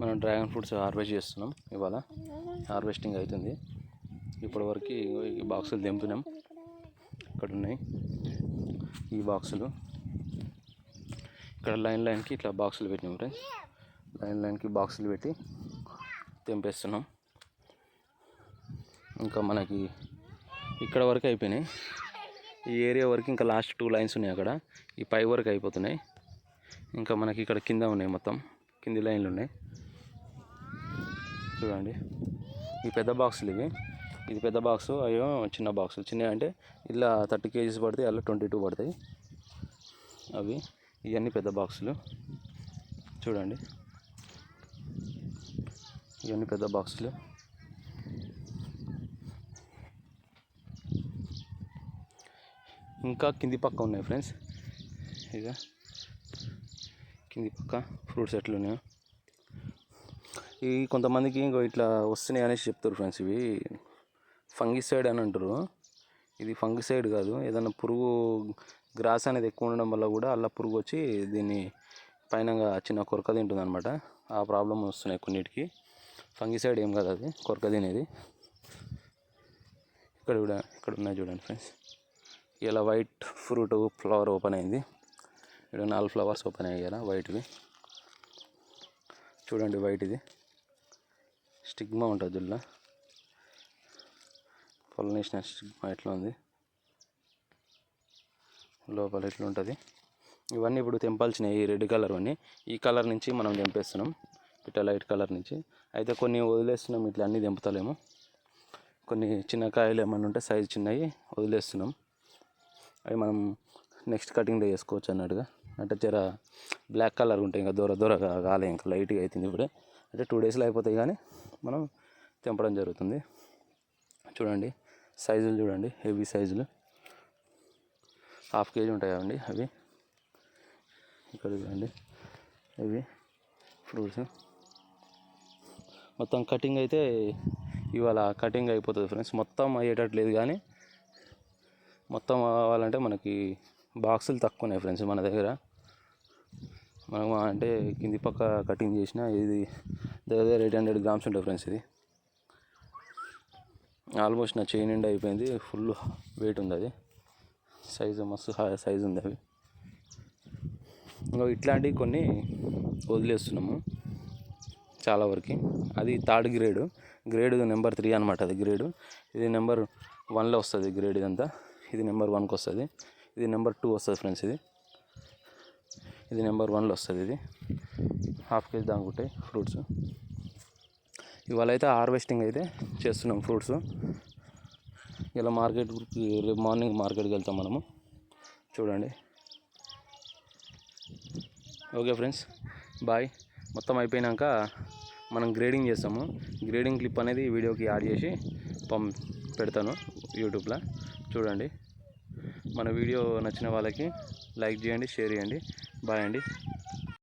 మనం dragon fruits harvest చేస్తున్నాం ఇవాళ. హార్వెస్టింగ్ అవుతుంది. ఇప్పటివరకు ఈ బాక్సులు తెంపినాం ఇక్కడ ఉన్నాయి. ఈ బాక్సులు. ఇక్కడ లైన్ లైన్కి ఇట్లా బాక్సులు పెట్టినాం ఫ్రెండ్స్. లైన్ లైన్కి బాక్సులు పెట్టి తెంపేస్తున్నాం. ఇంకా మనకి ఇక్కడ వరకు అయిపోయినాయి. ఈ ఏరియా వరకు ఇంకా లాస్ట్ టూ లైన్స్ ఉన్నాయి అక్కడ. ఈ పై వరకు అయిపోతున్నాయి. ఇంకా మనకి ఇక్కడ కింద ఉన్నాయి మొత్తం. కింది లైన్లు ఉన్నాయి. చూడండి. ఈ పెద్ద బాక్సులు ఇవి. ఇది పెద్ద బాక్స్ అయ్యో చిన్న బాక్సులు. చిన్నవి అంటే ఇలా థర్టీ కేజీస్ పడతాయి అలా ట్వంటీ టూ పడతాయి. అవి ఇవన్నీ పెద్ద బాక్సులు. చూడండి. ఇవన్నీ పెద్ద బాక్సులు. ఇంకా కింది పక్క ఉన్నాయి ఫ్రెండ్స్. ఇక కింది పక్క ఫ్రూట్స్ ఎట్లున్నాయో ఈ కొంతమందికి ఇంకో ఇట్లా వస్తున్నాయి అనేసి చెప్తారు ఫ్రెండ్స్ ఇవి. ఫంగిసైడ్ అని అంటారు. ఇది ఫంగిసైడ్ కాదు. ఏదైనా పురుగు గ్రాస్ అనేది ఎక్కువ ఉండడం వల్ల కూడా అలా పురుగు వచ్చి దీన్ని పైన చిన్న కొరక తింటుంది అనమాట ఆ ప్రాబ్లం వస్తున్నాయి కొన్నిటికి. ఫంగిసైడ్ ఏం కాదు అది. కొరక తినేది. ఇక్కడ కూడా ఇక్కడ ఉన్నాయి చూడండి ఫ్రెండ్స్ ఇలా వైట్ ఫ్రూట్ ఫ్లవర్ ఓపెన్ అయింది. ఇక్కడ నాలుగు ఫ్లవర్స్ ఓపెన్ అయ్యారా వైట్వి చూడండి వైట్ ఇది. స్టిగ్మా ఉంటుంది దుల్ల పొలనేషన్ స్టిగ్మా ఎట్లా ఉంది? లోపల ఎట్లా ఉంటుంది? ఇవన్నీ ఇప్పుడు తెంపాల్సినవి ఈ రెడ్ కలర్ అన్నీ. ఈ కలర్ నుంచి మనం తెంపేస్తున్నాం. ఇట్లా లైట్ కలర్ నుంచి. అయితే కొన్ని వదిలేస్తున్నాం ఇట్లా అన్నీ తెంపుతలేము. కొన్ని చిన్న కాయలు ఏమైనా ఉంటే సైజు చిన్నవి వదిలేస్తున్నాం. అవి మనం నెక్స్ట్ కటింగ్లో చేసుకోవచ్చు అన్నట్టుగా. అంటే జర బ్లాక్ కలర్ ఉంటాయి ఇంకా దూర దూరగా కాలే ఇంకా లైట్గా అవుతుంది ఇప్పుడే. అంటే టూ డేస్లో అయిపోతాయి కానీ మనం తెంపడం జరుగుతుంది. చూడండి సైజులు చూడండి హెవీ సైజులు హాఫ్ కేజీ ఉంటాయి అండి అవి? ఇక్కడ చూడండి ఇవి ఫ్రూట్స్ మొత్తం కటింగ్ అయితే ఇవాళ కటింగ్ అయిపోతుంది ఫ్రెండ్స్ మొత్తం అయ్యేటట్లేదు కానీ మొత్తం అవ్వాలంటే మనకి బాక్సులు తక్కువ ఉన్నాయి ఫ్రెండ్స్ మన దగ్గర. మనం అంటే కింది పక్క కటింగ్ చేసిన ఇది దగ్గర దగ్గర ఎయిట్ హండ్రెడ్ గ్రామ్స్ ఉంటుంది ఫ్రెండ్స్ ఇది. ఆల్మోస్ట్ నా చైన్ ఎండ్ అయిపోయింది. ఫుల్ వెయిట్ ఉంది అది. సైజు మస్తు సైజు ఉంది అవి. ఇంకా ఇట్లాంటివి కొన్ని వదిలేస్తున్నాము చాలా వరకు. అది third grade. Grade number three అనమాట అది గ్రేడు. ఇది నెంబర్ వన్లో వస్తుంది గ్రేడ్ ఇదంతా. ఇది నెంబర్ వన్కి వస్తుంది. ఇది నెంబర్ టూ వస్తుంది ఫ్రెండ్స్ ఇది. ఇది నెంబర్ వన్లో వస్తుంది ఇది. హాఫ్ కేజీ దాకుంటాయి ఫ్రూట్స్. ఇవాళ అయితే హార్వెస్టింగ్ అయితే చేస్తున్నాం ఫ్రూట్స్. ఇలా మార్కెట్కి రేపు మార్నింగ్ మార్కెట్కి వెళ్తాం మనము. చూడండి. Okay friends bye. మొత్తం అయిపోయినాక మనం గ్రేడింగ్ చేస్తాము. గ్రేడింగ్ క్లిప్ అనేది వీడియోకి యాడ్ చేసి పం పెడతాను యూట్యూబ్లో. చూడండి. మన వీడియో నచ్చిన వాళ్ళకి లైక్ చేయండి షేర్ చేయండి. బాయ్ అండి.